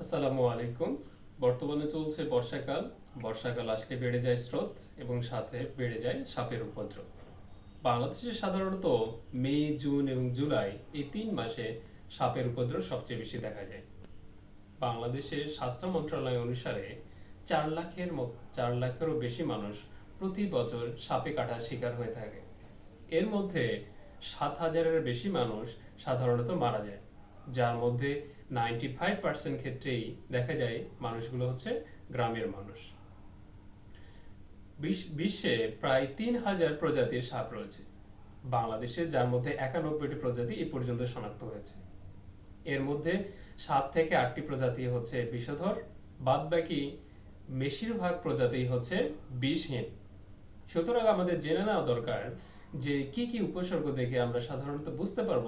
আসসালামু আলাইকুম। বর্তমানে চলছে বর্ষাকাল। বর্ষাকাল আসলে বেড়ে যায় স্রোত এবং সাথে বেড়ে যায় সাপের উপদ্রব। বাংলাদেশে সাধারণত মে, জুন এবং জুলাই এই তিন মাসে সাপের উপদ্রব সবচেয়ে বেশি দেখা যায়। বাংলাদেশের স্বাস্থ্য মন্ত্রণালয় অনুসারে চার লাখের চার লাখেরও বেশি মানুষ প্রতি বছর সাপে কাটার শিকার হয়ে থাকে। এর মধ্যে সাত হাজারের বেশি মানুষ সাধারণত মারা যায়, যার মধ্যে নাইনটি ফাইভ পার্সেন্ট ক্ষেত্রেই দেখা যায় মানুষগুলো হচ্ছে গ্রামের মানুষ। বিশ্বে প্রায় তিন হাজার প্রজাতির সাপ রয়েছে। বাংলাদেশে যার মধ্যে একানব্বইটি প্রজাতি এ পর্যন্ত শনাক্ত হয়েছে। এর মধ্যে সাত থেকে আটটি প্রজাতি হচ্ছে বিষধর বাদ বাকি বেশিরভাগ প্রজাতি হচ্ছে বিষহীন। সুতরাং আমাদের জেনে নেওয়া দরকার যে কি কি উপসর্গ দেখে আমরা সাধারণত বুঝতে পারব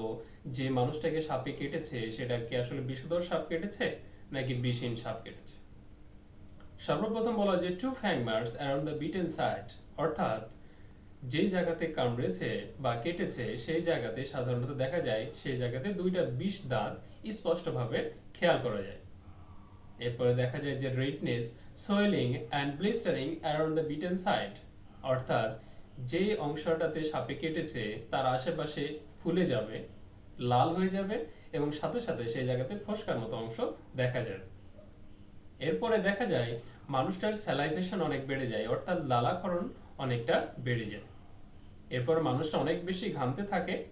যে মানুষটাকে সাপে কেটেছে, সেটা কি আসলে বিষধর সাপ কেটেছে নাকি বিষহীন সাপ কেটেছে? সর্বপ্রথম বলা যে two fang marks around the bitten side অর্থাৎ যেই জায়গাতে কামড়েছে বা কেটেছে, সেই জায়গাতে সাধারণত দেখা যায় সেই জায়গাতে দুইটা বিষ দাঁত স্পষ্টভাবে খেয়াল করা যায়। এরপরে দেখা যায় যে redness swelling and blistering around the bitten side অর্থাৎ যে অংশটাতে সাপে কেটেছে, তার আশেপাশে ফুলে যাবে, লাল হয়ে যাবে এবং সাথে সাথে সেই জায়গাতে ফোসকার মতো অংশ দেখা যাবে। এরপরে দেখা যায়, মানুষটার স্যালাইভেশন অনেক বেড়ে যায়, অর্থাৎ লালাক্ষরণ অনেকটা বেড়ে যায়। এরপর মানুষটা অনেক বেশি ঘামতে থাকে।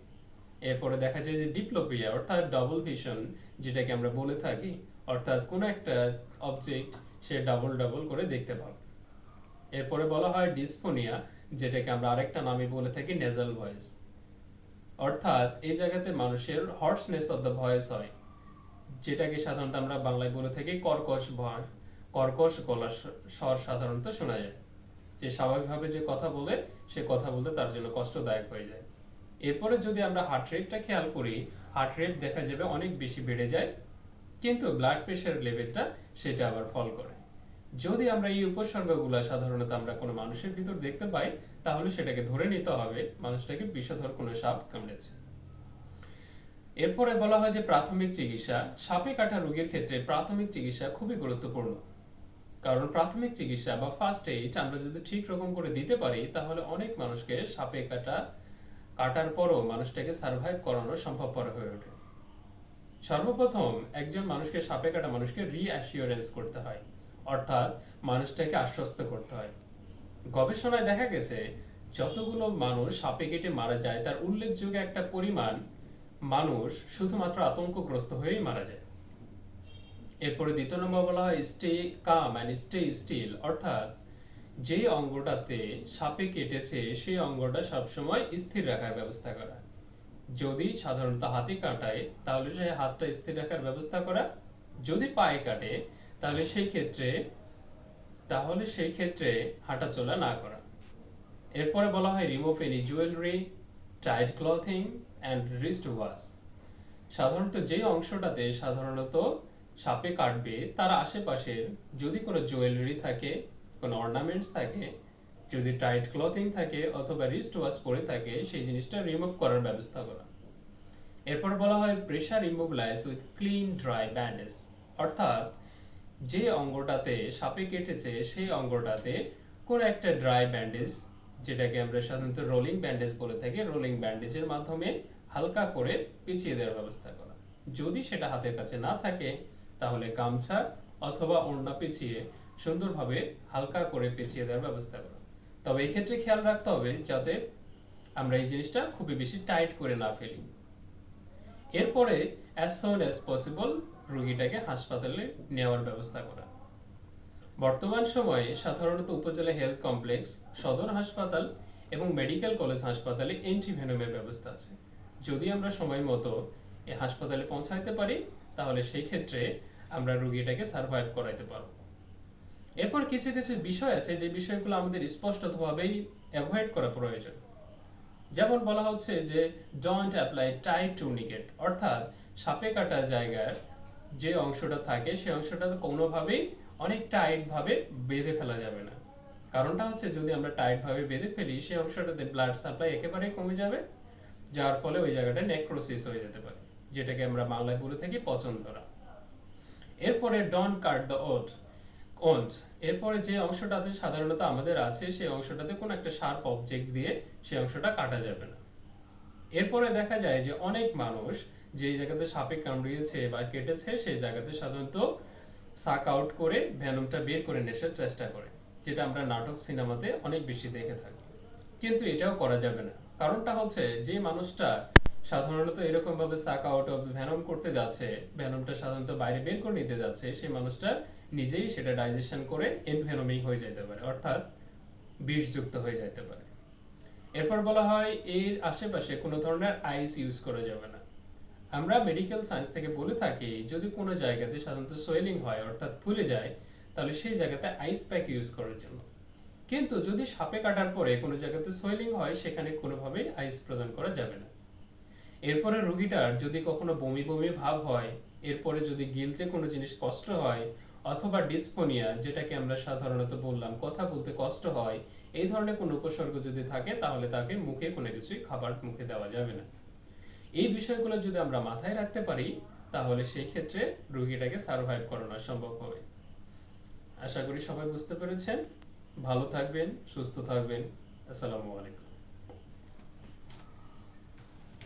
এরপরে দেখা যায় যে ডিপ্লোপিয়া অর্থাৎ ডাবল ভিশন যেটাকে আমরা বলে থাকি, অর্থাৎ কোনো একটা অবজেক্ট সে ডাবল ডাবল করে দেখতে পাবে। এরপরে বলা হয় ডিসফোনিয়া যেটাকে আমরা আরেকটা নামে বলে থাকি নেজাল ভয়েস অর্থাৎ এই জায়গাতে মানুষের হর্সনেস অফ দ্য ভয়েস হয়, যেটাকে সাধারণত আমরা বাংলায় বলে থাকি কর্কশ ভয় কর্কশ গলার স্বর সাধারণত শোনা যায়। যে স্বাভাবিকভাবে যে কথা বলে, সে কথা বলতে তার জন্য কষ্টদায়ক হয়ে যায়। এরপরে যদি আমরা হার্ট রেটটা খেয়াল করি হার্ট রেট দেখা যাবে অনেক বেশি বেড়ে যায়, কিন্তু ব্লাড প্রেশার লেভেলটা সেটা আবার ফল করে। যদি আমরা এই উপসর্গগুলো সাধারণত আমরা কোনো মানুষের ভিতর দেখতে পাই, তাহলে সেটাকে ধরে নিতে হবে, মানুষটাকে বিষধর কোনো সাপ কামড়েছে। এরপরে বলা হয় যে প্রাথমিক চিকিৎসা, সাপে কাটা রোগীর ক্ষেত্রে প্রাথমিক চিকিৎসা খুবই গুরুত্বপূর্ণ। কারণ প্রাথমিক চিকিৎসা বা ফার্স্ট এইড আমরা যদি ঠিক রকম করে দিতে পারি, তাহলে অনেক মানুষকে সাপে কাটা, কাটার পরও মানুষটাকে সার্ভাইভ করানো সম্ভবপর হয়ে ওঠে। সর্বপ্রথম একজন মানুষকে সাপে কাটা মানুষকে রিঅ্যাসিওরেন্স করতে হয়। অর্থাৎ মানুষটাকে আশ্বস্ত করতে হয়। গবেষণায় দেখা গেছে, যতগুলো মানুষ সাপে কেটে মারা যায়, তার উল্লেখযোগ্য একটা পরিমাণ মানুষ শুধুমাত্র আতঙ্কগ্রস্ত হয়েই মারা যায়। এরপরে দ্বিতীয় নম্বর বলা হয় stay calm and stay still, অর্থাৎ যে অঙ্গটাতে সাপে কেটেছে, সেই অঙ্গটা সবসময় স্থির রাখার ব্যবস্থা করা। যদি সাধারণত হাতে কাটায়, তাহলে সেই হাতটা স্থির রাখার ব্যবস্থা করা। যদি পায়ে কাটে তাহলে সেই ক্ষেত্রে, তাহলে সেই ক্ষেত্রে হাঁটাচলা না করা। এরপরে বলা হয় remove any jewellery tight clothing and wrist watch সাধারণত যে অংশটাতে সাধারণত সাপে কাটবে, তার আশেপাশের যদি কোনো জুয়েলারি থাকে, কোনো অর্নামেন্টস থাকে, যদি টাইট ক্লথিং থাকে অথবা রিস্ট ওয়াশ পরে থাকে, সেই জিনিসটা রিমুভ করার ব্যবস্থা করা এরপর বলা হয় pressure immobilise with clean dry bandage অর্থাৎ যে অঙ্গটাতে সাপে কেটেছে সেই অঙ্গটাতে কোনো একটা ড্রাই ব্যান্ডেজ যেটাকে আমরা সাধারণত রোলিং ব্যান্ডেজ বলে থাকি রোলিং ব্যান্ডেজের মাধ্যমে হালকা করে পেঁচিয়ে দেওয়ার ব্যবস্থা করা। যদি সেটা হাতের কাছে না থাকে, তাহলে গামছা অথবা ওড়না পেঁচিয়ে সুন্দরভাবে হালকা করে পেঁচিয়ে দেওয়ার ব্যবস্থা করা। তবে এই ক্ষেত্রে খেয়াল রাখতে হবে যাতে আমরা এই জিনিসটা খুবই বেশি টাইট করে না ফেলি। এরপরে অ্যাজ সোন অ্যাজ পসিবল রোগীটাকে হাসপাতালে নেওয়ার ব্যবস্থা করা। বর্তমান সময়ে সাধারণত উপজেলা হেলথ কমপ্লেক্স, সদর হাসপাতাল এবং মেডিকেল কলেজ হাসপাতালে এন্ট্রিভেনমের ব্যবস্থা আছে। যদি আমরা সময় মতো এই হাসপাতালে পৌঁছাইতে পারি, তাহলে সেই ক্ষেত্রে আমরা রোগীটাকে সার্ভাইভ করাইতে পারব। এরপর কিছু কিছু বিষয় আছে, যে বিষয়গুলো আমাদের স্পষ্টভাবেই অ্যাভয়েড করা প্রয়োজন। যেমন বলা হচ্ছে যে ডোন্ট অ্যাপ্লাই টাইট টুর্নিকেট অর্থাৎ সাপে কাটা জায়গার যে অংশটা থাকে সেই অংশটা কোনোভাবেই অনেক টাইট ভাবে বেঁধে ফেলা যাবে না। কারণটা হচ্ছে যদি আমরা টাইট ভাবে বেঁধে ফেলি সেই অংশটাতে ব্লাড সাপ্লাই একেবারে কমে যাবে, যার ফলে ওই জায়গাটা নেক্রোসিস হয়ে যেতে পারে, যেটাকে আমরা বাংলায় বলে থাকি পচন ধরা। এরপরে ডন কাট দ্য ওট ওন্ট এরপরে যে অংশটাতে সাধারণত আমাদের আছে, সেই অংশটাতে কোনো একটা শার্প অবজেক্ট দিয়ে সেই অংশটা কাটা যাবে না। এরপরে দেখা যায় যে অনেক মানুষ যে জায়গাতে সাপে কামড়িয়েছে বা কেটেছে, সেই জায়গাতে সাধারণত সাক আউট করে ভ্যানমটা বের করে নেশার চেষ্টা করে, যেটা আমরা নাটক সিনেমাতে অনেক বেশি দেখে থাকি। কিন্তু এটাও করা যাবে না। কারণটা হচ্ছে যে মানুষটা সাধারণত এরকম ভাবে সাক আউট অফ ভ্যানম করতে যাচ্ছে ভ্যানমটা সাধারণত বাইরে বের করে নিতে যাচ্ছে, সেই মানুষটা নিজেই সেটা ডাইজেশন করে এনভেনমিং হয়ে যেতে পারে, অর্থাৎ বিষযুক্ত হয়ে যেতে পারে। এরপর বলা হয় এর আশেপাশে কোনো ধরনের আইস ইউজ করা যাবে না। আমরা মেডিকেল সায়েন্স থেকে বলে থাকি, যদি কোনো জায়গাতে সাধারণত সোয়েলিং হয়, অর্থাৎ ফুলে যায়, তাহলে সেই জায়গাতে আইস প্যাক ইউজ করার জন্য। কিন্তু যদি সাপে কাটার পরে কোনো জায়গাতে সোয়েলিং হয়, সেখানে কোনোভাবেই আইস প্রদান করা যাবে না। এরপরে রোগীটার যদি কখনো বমি বমি ভাব হয়, এরপরে যদি গিলতে কোনো জিনিস কষ্ট হয়, অথবা ডিসপোনিয়া যেটাকে আমরা সাধারণত বললাম, কথা বলতে কষ্ট হয়, এই ধরনের কোনো উপসর্গ যদি থাকে, তাহলে তাকে মুখে কোনো কিছুই খাবার মুখে দেওয়া যাবে না। এই বিষয়গুলো যদি আমরা মাথায় রাখতে পারি, তাহলে সেই ক্ষেত্রে রোগীটাকে সার্ভাইভ করানো সম্ভব হবে। আশা করি সবাই বুঝতে পেরেছেন। ভালো থাকবেন, সুস্থ থাকবেন। আসসালামু আলাইকুম।